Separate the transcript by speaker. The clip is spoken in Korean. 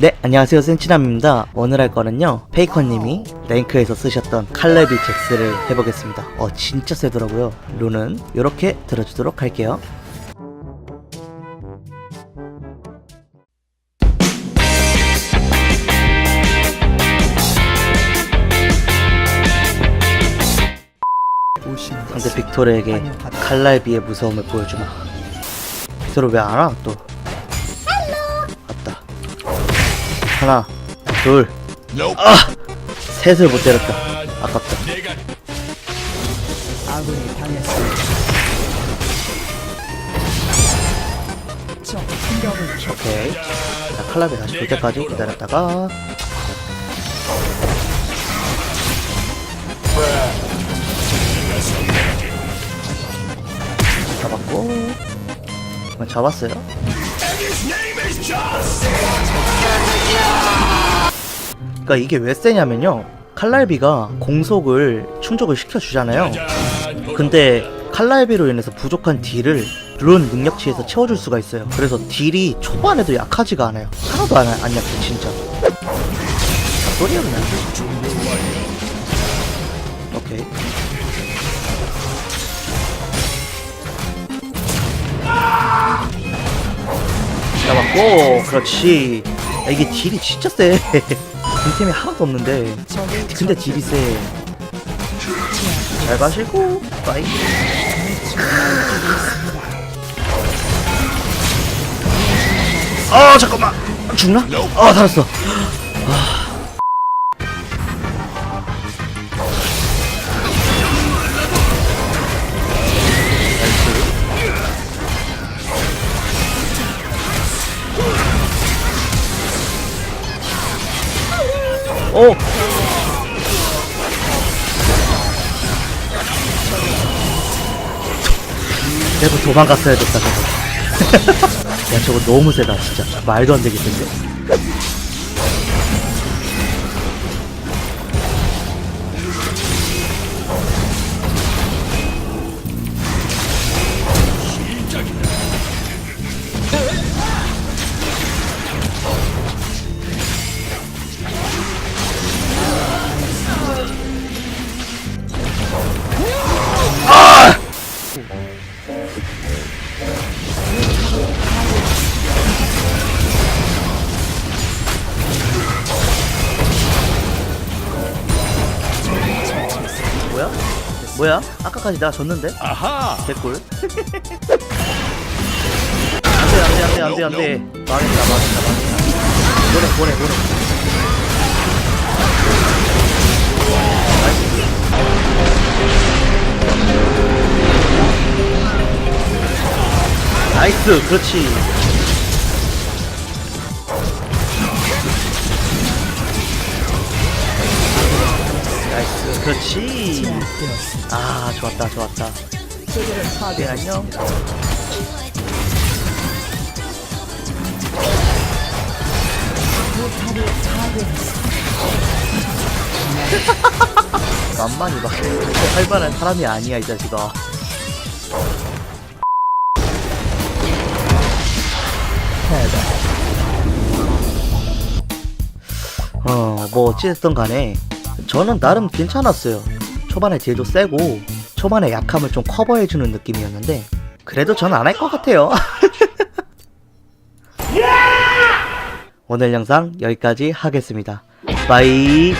Speaker 1: 네, 안녕하세요. 센치남입니다. 오늘 할 거는요, 페이커님이 랭크에서 쓰셨던 칼레비 잭스를 해보겠습니다. 어, 진짜 세더라고요. 룬은 이렇게 들어주도록 할게요. 상대 빅토르에게 칼날비의 무서움을 보여주마. 빅토르 왜안 와? 또. 하나, 둘, 아! 셋을 못 때렸다. 아깝다.
Speaker 2: 아군이 당했습니다. 적 공격을 켜
Speaker 1: 오케이. 자, 칼날비 다시 돌 때까지 기다렸다가. 잡았고. 잡았어요. 그러니까 이게 왜 세냐면요. 칼날비가 공속을 충족을 시켜주잖아요. 근데 칼날비로 인해서 부족한 딜을 룬 능력치에서 채워줄 수가 있어요. 그래서 딜이 초반에도 약하지가 않아요. 하나도 안, 안 약해, 진짜. 소리야, 그 잡았고, 그렇지. 야, 이게 딜이 진짜 세. 빈템이 하나도 없는데. 근데 딜이 세. 잘 가시고, 빠이. 아 잠깐만 죽나? 아 살았어 오! 내가 도망갔어야 됐다 저거. 야 저거 너무 세다 진짜. 말도 안 되겠던데 뭐야? 뭐야? 아까까지 내가 졌는데? 아하 개꿀 안돼 안돼 안돼 안돼 안돼 망했다 망했다 망했다 보내 보내 보내 나이스 그렇지 나이스 그렇지. 아 좋았다 좋았다 네. 안녕. 만만히 막 활발한 사람이 아니야 이 자식아 어 뭐 어찌됐든 간에 저는 나름 괜찮았어요. 초반에 딜도 세고 초반에 약함을 좀 커버해주는 느낌이었는데 그래도 전 안 할 것 같아요. 오늘 영상 여기까지 하겠습니다. 바이